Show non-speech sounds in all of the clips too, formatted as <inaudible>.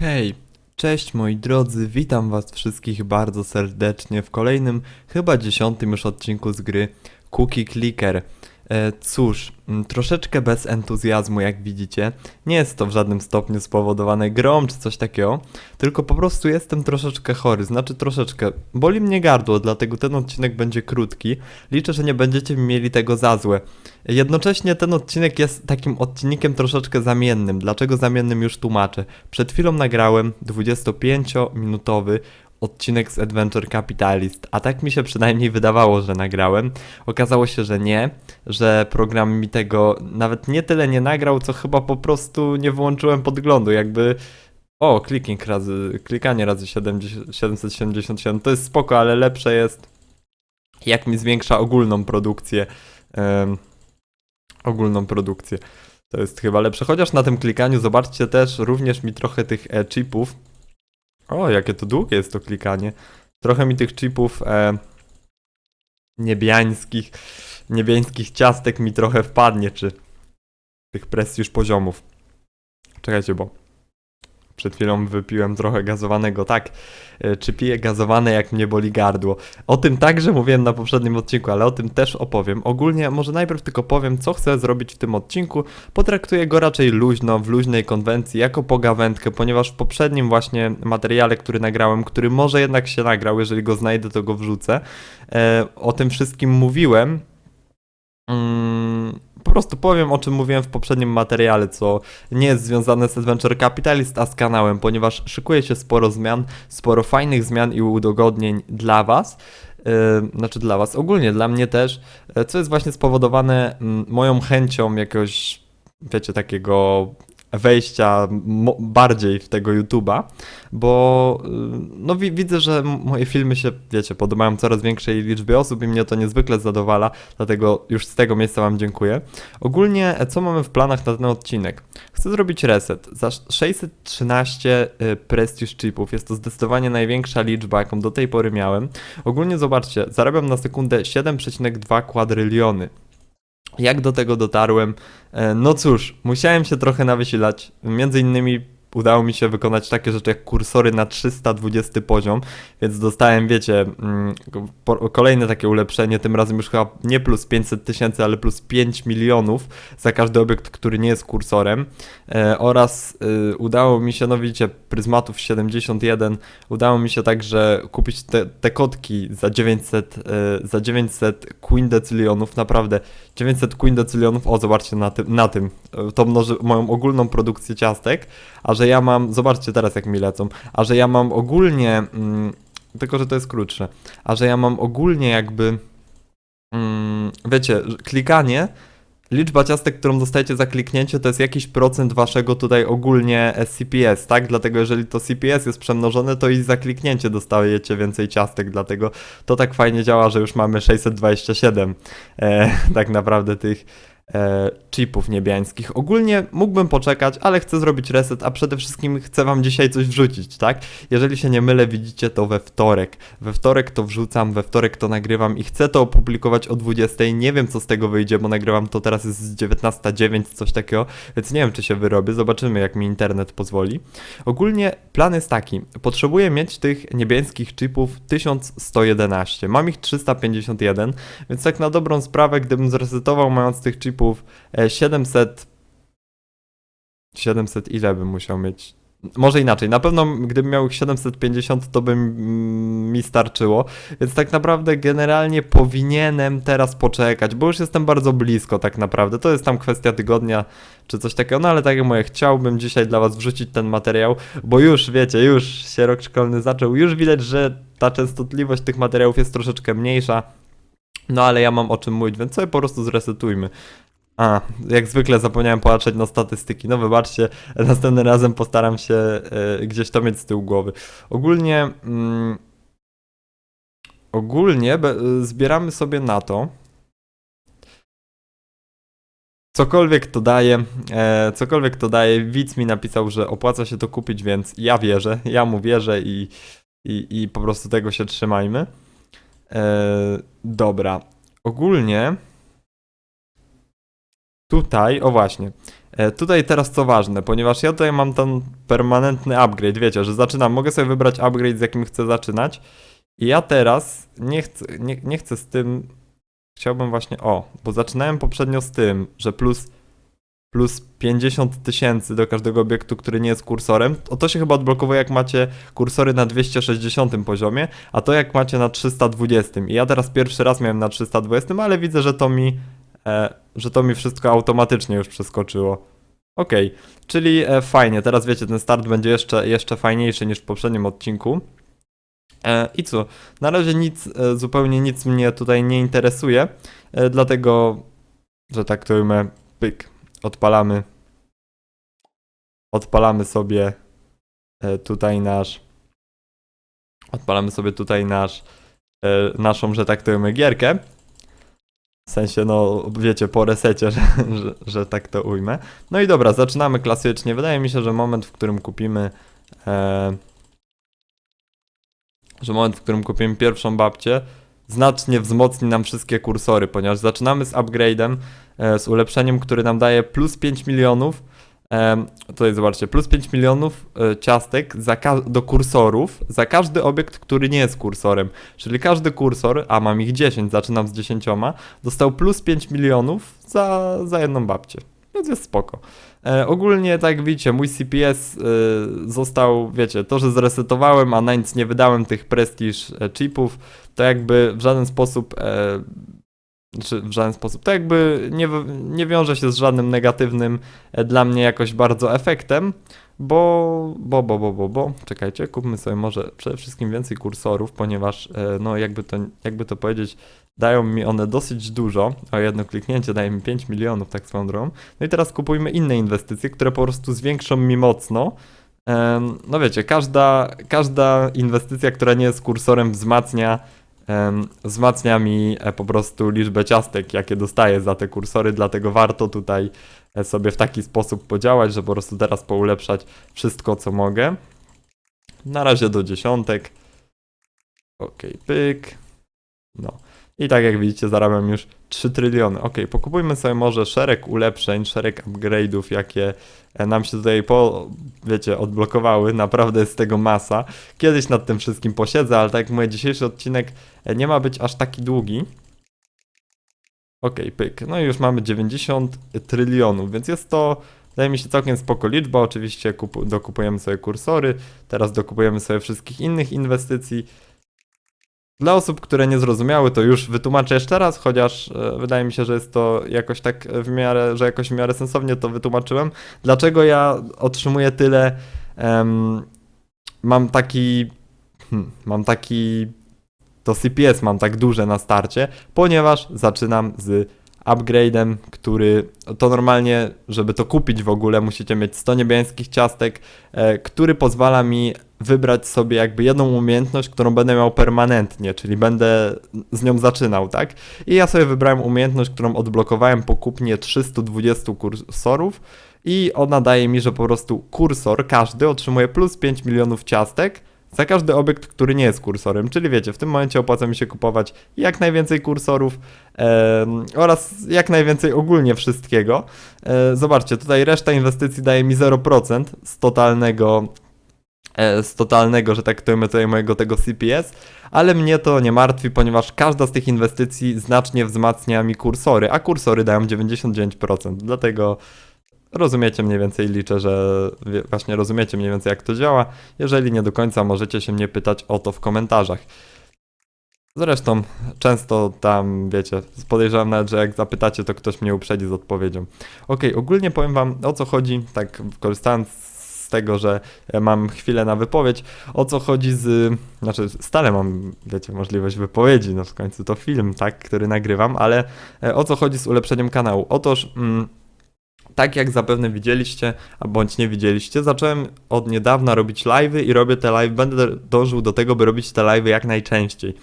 Hej, cześć moi drodzy, witam was wszystkich bardzo serdecznie w kolejnym, chyba dziesiątym już odcinku z gry Cookie Clicker. E, cóż, m, troszeczkę bez entuzjazmu jak widzicie, nie jest to w żadnym stopniu spowodowane grą czy coś takiego, tylko po prostu jestem troszeczkę chory, znaczy troszeczkę, boli mnie gardło, dlatego ten odcinek będzie krótki, liczę, że nie będziecie mi mieli tego za złe. Jednocześnie ten odcinek jest takim odcinkiem troszeczkę zamiennym. Dlaczego zamiennym już tłumaczę. Przed chwilą nagrałem 25-minutowy odcinek z Adventure Capitalist, a tak mi się przynajmniej wydawało, że nagrałem. Okazało się, że nie, że program mi tego nawet nie tyle nie nagrał, co chyba po prostu nie wyłączyłem podglądu, jakby o, clicking razy, klikanie razy 70, 777, to jest spoko, ale lepsze jest jak mi zwiększa ogólną produkcję em, ogólną produkcję. To jest chyba lepsze. Chociaż na tym klikaniu zobaczcie też również mi trochę tych e, chipów. O, jakie to długie jest to klikanie. Trochę mi tych chipów e, niebiańskich, niebiańskich ciastek mi trochę wpadnie, czy tych prestiż poziomów. Czekajcie, bo przed chwilą wypiłem trochę gazowanego. Tak, e, czy piję gazowane jak mnie boli gardło. O tym także mówiłem na poprzednim odcinku, ale o tym też opowiem. Ogólnie może najpierw tylko powiem, co chcę zrobić w tym odcinku. Potraktuję go raczej luźno, w luźnej konwencji, jako pogawędkę, ponieważ w poprzednim właśnie materiale, który nagrałem, który może jednak się nagrał, jeżeli go znajdę, to go wrzucę, e, o tym wszystkim mówiłem. Mm, po prostu powiem, o czym mówiłem w poprzednim materiale, co nie jest związane z Adventure Capitalist, a z kanałem, ponieważ szykuje się sporo zmian, sporo fajnych zmian i udogodnień dla Was. Yy, znaczy dla Was, ogólnie dla mnie też, yy, co jest właśnie spowodowane mm, moją chęcią jakiegoś, wiecie, takiego wejścia bardziej w tego YouTube'a, bo yy, no wi- widzę, że moje filmy się, wiecie, podobają coraz większej liczbie osób i mnie to niezwykle zadowala, dlatego już z tego miejsca Wam dziękuję. Ogólnie, e, co mamy w planach na ten odcinek? Chcę zrobić reset. Za 613 y, Prestige chipów jest to zdecydowanie największa liczba, jaką do tej pory miałem. Ogólnie zobaczcie, zarabiam na sekundę 7,2 kwadryliony. Jak do tego dotarłem? E, No cóż, musiałem się trochę nawysilać. Między innymi udało mi się wykonać takie rzeczy jak kursory na 320 poziom, więc dostałem, wiecie, mm, kolejne takie ulepszenie, tym razem już chyba nie plus 500 tysięcy, ale plus 5 milionów za każdy obiekt, który nie jest kursorem. E, oraz y, udało mi się, no widzicie, pryzmatów 71, udało mi się także kupić te, te kotki za 900, e, za 900 quindecylionów, naprawdę 900 quindecylionów, o zobaczcie na tym, na tym, E, to mnoży moją ogólną produkcję ciastek, a że ja mam, zobaczcie teraz jak mi lecą, a że ja mam ogólnie, mm, tylko że to jest krótsze, a że ja mam ogólnie jakby, mm, wiecie, że klikanie, liczba ciastek, którą dostajecie za kliknięcie, to jest jakiś procent waszego tutaj ogólnie CPS, tak? Dlatego jeżeli to CPS jest przemnożone, to i za kliknięcie dostajecie więcej ciastek, dlatego to tak fajnie działa, że już mamy 627 e, <laughs> tak naprawdę tych e, chipów niebiańskich. Ogólnie mógłbym poczekać, ale chcę zrobić reset, a przede wszystkim chcę wam dzisiaj coś wrzucić, tak? Jeżeli się nie mylę, widzicie to we wtorek. We wtorek to wrzucam, we wtorek to nagrywam i chcę to opublikować o 20. Nie wiem co z tego wyjdzie, bo nagrywam to teraz jest 19.09, coś takiego, więc nie wiem czy się wyrobię. Zobaczymy jak mi internet pozwoli. Ogólnie plan jest taki. Potrzebuję mieć tych niebieskich chipów 1111. Mam ich 351, więc tak na dobrą sprawę, gdybym zresetował mając tych chipów e, 700 700 ile bym musiał mieć? Może inaczej, na pewno gdybym miał ich 750, to by mm, mi starczyło, więc tak naprawdę generalnie powinienem teraz poczekać, bo już jestem bardzo blisko tak naprawdę, to jest tam kwestia tygodnia czy coś takiego, no ale tak jak mówię, chciałbym dzisiaj dla was wrzucić ten materiał, bo już wiecie, już się rok szkolny zaczął, już widać, że ta częstotliwość tych materiałów jest troszeczkę mniejsza, no ale ja mam o czym mówić, więc sobie po prostu zresetujmy. A, jak zwykle zapomniałem popatrzeć na statystyki. No wybaczcie, następnym razem postaram się e, gdzieś to mieć z tyłu głowy. Ogólnie mm, ogólnie be, zbieramy sobie na to. Cokolwiek to daje, e, cokolwiek to daje, widz mi napisał, że opłaca się to kupić, więc ja wierzę, ja mu wierzę i, i, i po prostu tego się trzymajmy. E, dobra, ogólnie tutaj, o właśnie, e, tutaj teraz co ważne, ponieważ ja tutaj mam ten permanentny upgrade, wiecie, że zaczynam, mogę sobie wybrać upgrade, z jakim chcę zaczynać. I ja teraz nie chcę, nie, nie chcę z tym, chciałbym właśnie, o, bo zaczynałem poprzednio z tym, że plus plus 50 tysięcy do każdego obiektu, który nie jest kursorem, o to się chyba odblokowuje jak macie kursory na 260 poziomie, a to jak macie na 320. I ja teraz pierwszy raz miałem na 320, ale widzę, że to mi, że to mi wszystko automatycznie już przeskoczyło. Okej, czyli e, fajnie, teraz wiecie, ten start będzie jeszcze, jeszcze fajniejszy niż w poprzednim odcinku. E, I co? Na razie nic, e, zupełnie nic mnie tutaj nie interesuje, e, dlatego, że tak to ujmę, pyk, odpalamy. Odpalamy sobie e, tutaj nasz. Odpalamy sobie tutaj nasz. e, Naszą, że tak to ujmę, gierkę. W sensie, no, wiecie, po resecie, <laughs> że, że, że tak to ujmę. No i dobra, zaczynamy klasycznie. Wydaje mi się, że moment, w którym kupimy. E, że moment, w którym kupimy pierwszą babcię, znacznie wzmocni nam wszystkie kursory, ponieważ zaczynamy z upgrade'em, e, z ulepszeniem, który nam daje plus 5 milionów. Tutaj zobaczcie, plus 5 milionów e, ciastek za do kursorów za każdy obiekt, który nie jest kursorem. Czyli każdy kursor, a mam ich 10, zaczynam z 10, dostał plus 5 milionów za, za jedną babcię. Więc jest spoko. E, ogólnie, tak jak widzicie, mój CPS e, został, wiecie, to, że zresetowałem, a na nic nie wydałem tych prestiż e, chipów, to jakby w żaden sposób, e, czy w żaden sposób, to jakby nie, nie wiąże się z żadnym negatywnym e, dla mnie jakoś bardzo efektem, bo, bo, bo, bo, bo, bo, czekajcie, kupmy sobie może przede wszystkim więcej kursorów, ponieważ, e, no jakby to, jakby to powiedzieć, dają mi one dosyć dużo, o jedno kliknięcie daje mi 5 milionów, tak swoją drogą. No i teraz kupujmy inne inwestycje, które po prostu zwiększą mi mocno. Em, No wiecie, każda, każda inwestycja, która nie jest kursorem wzmacnia, wzmacnia mi e, po prostu liczbę ciastek, jakie dostaję za te kursory, dlatego warto tutaj e, sobie w taki sposób podziałać, że po prostu teraz poulepszać wszystko, co mogę. Na razie do dziesiątek. Okej, pyk. No. I tak jak widzicie, zarabiam już 3 tryliony. Ok, pokupujmy sobie może szereg ulepszeń, szereg upgrade'ów, jakie e, nam się tutaj po, wiecie, odblokowały. Naprawdę jest tego masa. Kiedyś nad tym wszystkim posiedzę, ale tak jak mówię, dzisiejszy odcinek e, nie ma być aż taki długi. Ok, pyk. No i już mamy 90 trylionów, więc jest to, wydaje mi się, całkiem spoko liczba. Oczywiście kupu- dokupujemy sobie kursory, teraz dokupujemy sobie wszystkich innych inwestycji. Dla osób, które nie zrozumiały, to już wytłumaczę jeszcze raz, chociaż e, wydaje mi się, że jest to jakoś tak w miarę, że jakoś w miarę sensownie to wytłumaczyłem. Dlaczego ja otrzymuję tyle, em, mam taki, hmm, mam taki, to CPS mam tak duże na starcie, ponieważ zaczynam z upgrade'em, który to normalnie, żeby to kupić w ogóle, musicie mieć 100 niebiańskich ciastek, e, który pozwala mi wybrać sobie jakby jedną umiejętność, którą będę miał permanentnie, czyli będę z nią zaczynał, tak? I ja sobie wybrałem umiejętność, którą odblokowałem po kupnie 320 kursorów i ona daje mi, że po prostu kursor każdy otrzymuje plus 5 milionów ciastek za każdy obiekt, który nie jest kursorem, czyli wiecie, w tym momencie opłaca mi się kupować jak najwięcej kursorów oraz jak najwięcej ogólnie wszystkiego. E, zobaczcie, tutaj reszta inwestycji daje mi 0% z totalnego e, z totalnego, że tak to tutaj mojego tego CPS, ale mnie to nie martwi, ponieważ każda z tych inwestycji znacznie wzmacnia mi kursory, a kursory dają 99%, dlatego rozumiecie mniej więcej, liczę, że właśnie rozumiecie mniej więcej jak to działa. Jeżeli nie do końca, możecie się mnie pytać o to w komentarzach. Zresztą często tam, wiecie, podejrzewam nawet, że jak zapytacie, to ktoś mnie uprzedzi z odpowiedzią. Okej, ogólnie powiem wam o co chodzi, tak korzystając z tego, że mam chwilę na wypowiedź, o co chodzi z, znaczy stale mam, wiecie, możliwość wypowiedzi, no w końcu to film, tak, który nagrywam, ale e, o co chodzi z ulepszeniem kanału? Otóż, mm, tak jak zapewne widzieliście, a bądź nie widzieliście, zacząłem od niedawna robić live'y i robię te live, będę dążył do tego, by robić te live'y jak najczęściej.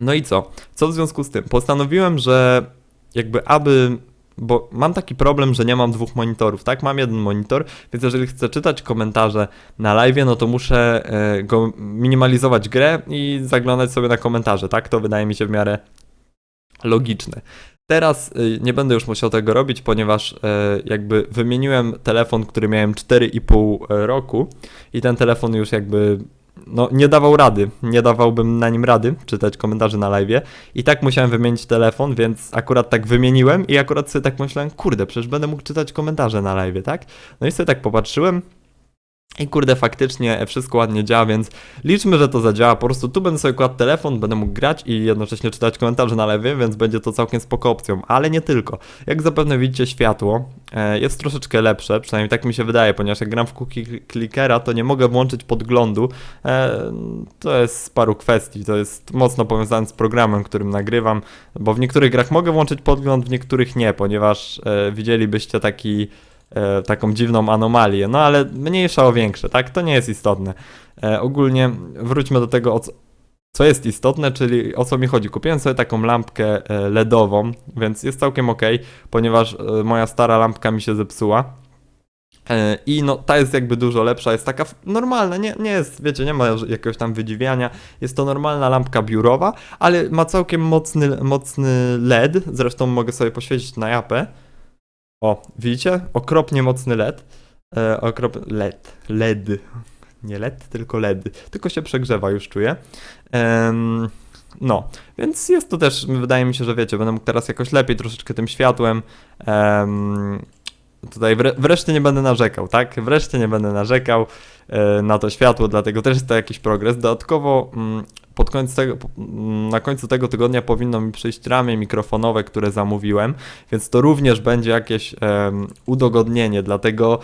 No i co? Co w związku z tym? Postanowiłem, że jakby aby bo mam taki problem, że nie mam dwóch monitorów, tak? Mam jeden monitor, więc jeżeli chcę czytać komentarze na live, no to muszę e, go minimalizować grę i zaglądać sobie na komentarze, tak? To wydaje mi się w miarę logiczne. Teraz y, nie będę już musiał tego robić, ponieważ y, jakby wymieniłem telefon, który miałem 4,5 roku i ten telefon już jakby no, nie dawał rady, nie dawałbym na nim rady czytać komentarzy na live i tak musiałem wymienić telefon, więc akurat tak wymieniłem i akurat sobie tak myślałem, kurde, przecież będę mógł czytać komentarze na live, tak? No i sobie tak popatrzyłem i kurde, faktycznie wszystko ładnie działa, więc liczmy, że to zadziała. Po prostu tu będę sobie kładł telefon, będę mógł grać i jednocześnie czytać komentarze na lewie, więc będzie to całkiem spoko opcją. Ale nie tylko. Jak zapewne widzicie, światło e, jest troszeczkę lepsze, przynajmniej tak mi się wydaje, ponieważ jak gram w cookie clickera, to nie mogę włączyć podglądu. E, to jest z paru kwestii. To jest mocno powiązane z programem, którym nagrywam, bo w niektórych grach mogę włączyć podgląd, w niektórych nie, ponieważ e, widzielibyście taki e, taką dziwną anomalię. No ale mniejsza o większe, tak? To nie jest istotne. E, ogólnie wróćmy do tego, co, co jest istotne, czyli o co mi chodzi. Kupiłem sobie taką lampkę e, LEDową, więc jest całkiem ok, ponieważ moja stara lampka mi się zepsuła. I no, ta jest jakby dużo lepsza, jest taka normalna, nie, nie jest, wiecie, nie ma jakiegoś tam wydziwiania. Jest to normalna lampka biurowa, ale ma całkiem mocny, mocny LED. Zresztą mogę sobie poświecić na japę. O, widzicie? Okropnie mocny LED. E, okrop... LED. LED. Nie LED, tylko LED. Tylko się przegrzewa, już czuję. Em, no, więc jest to też, wydaje mi się, że wiecie, będę mógł teraz jakoś lepiej troszeczkę tym światłem. Em, tutaj wre, wreszcie nie będę narzekał, tak? Wreszcie nie będę narzekał na to światło, dlatego też jest to jakiś progres. Dodatkowo mm, pod koniec tego, mm, na końcu tego tygodnia powinno mi przyjść ramię mikrofonowe, które zamówiłem, więc to również będzie jakieś em, udogodnienie, dlatego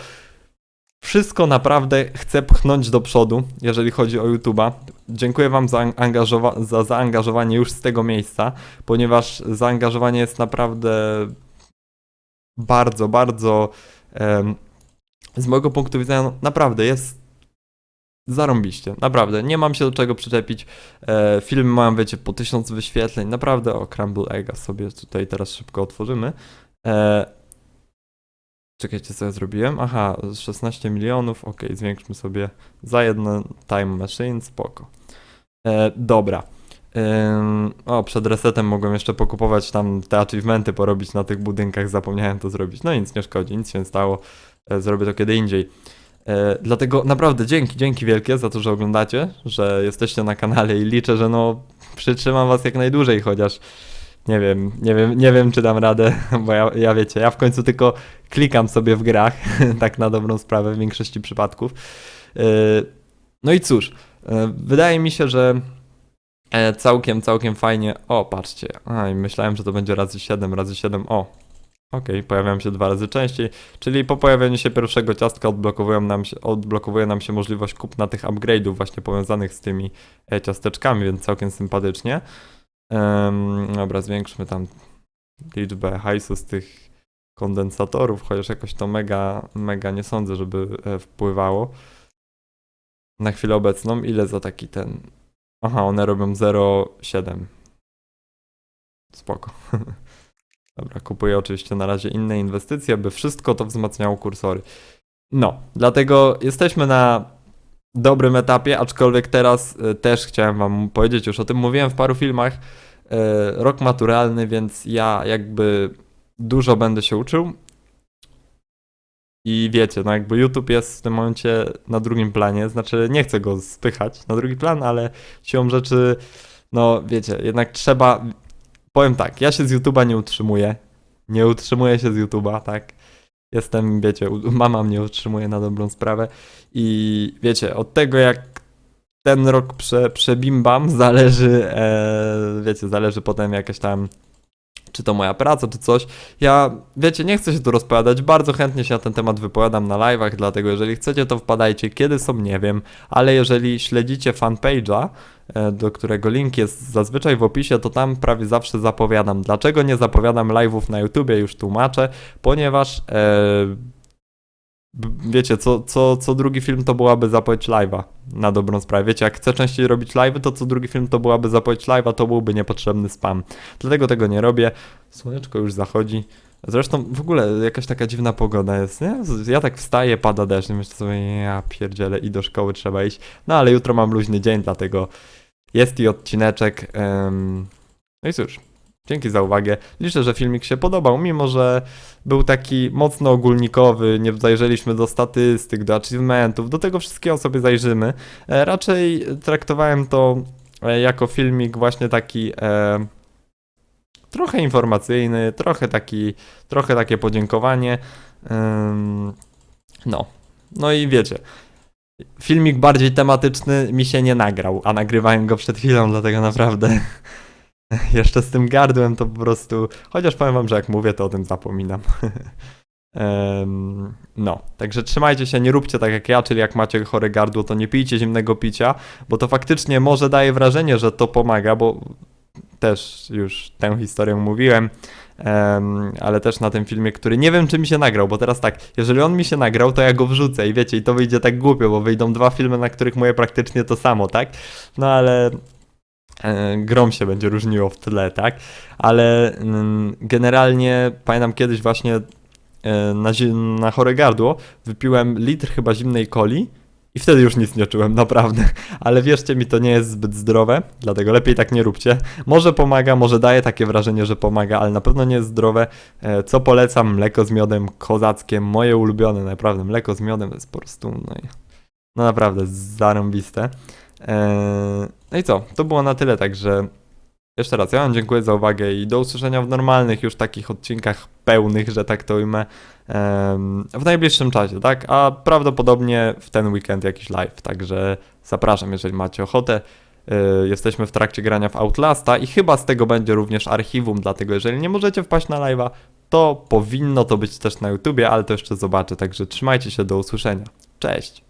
wszystko naprawdę chcę pchnąć do przodu, jeżeli chodzi o YouTube'a. Dziękuję Wam za, angażowa- za zaangażowanie już z tego miejsca, ponieważ zaangażowanie jest naprawdę bardzo, bardzo em, z mojego punktu widzenia no, naprawdę jest zarąbiście, naprawdę, nie mam się do czego przyczepić, e, filmy mam, wiecie, po tysiąc wyświetleń, naprawdę, o Crumble Egga sobie tutaj teraz szybko otworzymy, e, czekajcie, co ja zrobiłem, aha, z 16 milionów, ok, zwiększmy sobie za jedno Time Machine, spoko, e, dobra, o, przed resetem mogłem jeszcze pokupować tam te achievementy, porobić na tych budynkach, zapomniałem to zrobić. No nic nie szkodzi, nic się stało, e, zrobię to kiedy indziej. E, dlatego naprawdę dzięki, dzięki wielkie za to, że oglądacie, że jesteście na kanale i liczę, że no przytrzymam was jak najdłużej, chociaż nie wiem, nie wiem, nie wiem czy dam radę, <laughs> bo ja, ja wiecie, ja w końcu tylko klikam sobie w grach, <laughs> tak na dobrą sprawę w większości przypadków. E, no i cóż, e, wydaje mi się, że całkiem, całkiem fajnie. O, patrzcie. A, i myślałem, że to będzie razy 7, razy 7. O. Okej, pojawiają się dwa razy częściej, czyli po pojawieniu się pierwszego ciastka odblokowują nam się, odblokowuje nam się możliwość kupna tych upgrade'ów właśnie powiązanych z tymi e, ciasteczkami, więc całkiem sympatycznie. Em, dobra, zwiększmy tam liczbę hajsu z tych kondensatorów, chociaż jakoś to mega, mega nie sądzę, żeby e, wpływało. Na chwilę obecną, ile za taki ten Aha, one robią 0,7. Spoko. <laughs> Dobra, kupuję oczywiście na razie inne inwestycje, by wszystko to wzmacniało kursory. No, dlatego jesteśmy na dobrym etapie, aczkolwiek teraz y, też chciałem wam powiedzieć, już o tym mówiłem w paru filmach, y, rok maturalny, więc ja jakby dużo będę się uczył. I wiecie, no jakby YouTube jest w tym momencie na drugim planie, znaczy nie chcę go spychać na drugi plan, ale siłą rzeczy, no wiecie, jednak trzeba, powiem tak, ja się z YouTube'a nie utrzymuję, nie utrzymuję się z YouTube'a, tak, jestem, wiecie, <laughs> mama mnie utrzymuje na dobrą sprawę. I wiecie, od tego jak ten rok prze, przebimbam, <laughs> zależy, e, wiecie, zależy potem jakaś tam, czy to moja praca, czy coś, ja, wiecie, nie chcę się tu rozpowiadać, bardzo chętnie się na ten temat wypowiadam na live'ach, dlatego jeżeli chcecie, to wpadajcie, kiedy są, nie wiem, ale jeżeli śledzicie fanpage'a, e, do którego link jest zazwyczaj w opisie, to tam prawie zawsze zapowiadam. Dlaczego nie zapowiadam live'ów na YouTubie, już tłumaczę, ponieważ e, wiecie, co, co, co drugi film to byłaby zapowiedź live'a, na dobrą sprawę. Wiecie, jak chcę częściej robić live'y, to co drugi film to byłaby zapowiedź live'a, to byłby niepotrzebny spam. Dlatego tego nie robię. Słoneczko już zachodzi. Zresztą w ogóle jakaś taka dziwna pogoda jest, nie? Ja tak wstaję, pada deszcz myślę sobie, ja pierdzielę i do szkoły trzeba iść. No ale jutro mam luźny dzień, dlatego jest i odcineczek. No i cóż, Dzięki za uwagę. Liczę, że filmik się podobał, mimo że był taki mocno ogólnikowy, nie zajrzeliśmy do statystyk, do achievementów, do tego wszystkiego sobie zajrzymy. E, raczej traktowałem to e, jako filmik właśnie taki e, trochę informacyjny, trochę taki, trochę takie podziękowanie. No, no i wiecie, filmik bardziej tematyczny mi się nie nagrał, a nagrywałem go przed chwilą, dlatego naprawdę <laughs> jeszcze z tym gardłem to po prostu, chociaż powiem wam, że jak mówię, to o tym zapominam. <laughs> No, także trzymajcie się, nie róbcie tak jak ja, czyli jak macie chore gardło, to nie pijcie zimnego picia, bo to faktycznie może daje wrażenie, że to pomaga, bo też już tę historię mówiłem, em, ale też na tym filmie, który nie wiem, czy mi się nagrał, bo teraz tak, jeżeli on mi się nagrał, to ja go wrzucę i wiecie, i to wyjdzie tak głupio, bo wyjdą dwa filmy, na których mówię praktycznie to samo, tak? No ale grom się będzie różniło w tle, tak? Ale mm, generalnie pamiętam kiedyś właśnie e, na, na chore gardło wypiłem litr chyba zimnej coli i wtedy już nic nie czułem, naprawdę. <laughs> Ale wierzcie mi, to nie jest zbyt zdrowe, dlatego lepiej tak nie róbcie. Może pomaga, może daje takie wrażenie, że pomaga, ale na pewno nie jest zdrowe. E, Co polecam? Mleko z miodem kozackie, moje ulubione, naprawdę. Mleko z miodem to jest po prostu, no, no naprawdę, zarąbiste. E, No i co? To było na tyle, także jeszcze raz, ja wam dziękuję za uwagę i do usłyszenia w normalnych już takich odcinkach pełnych, że tak to ujmę, w najbliższym czasie, tak? A prawdopodobnie w ten weekend jakiś live, także zapraszam, jeżeli macie ochotę. Y, Jesteśmy w trakcie grania w Outlasta i chyba z tego będzie również archiwum, dlatego jeżeli nie możecie wpaść na live'a, to powinno to być też na YouTubie, ale to jeszcze zobaczę, także trzymajcie się, do usłyszenia. Cześć!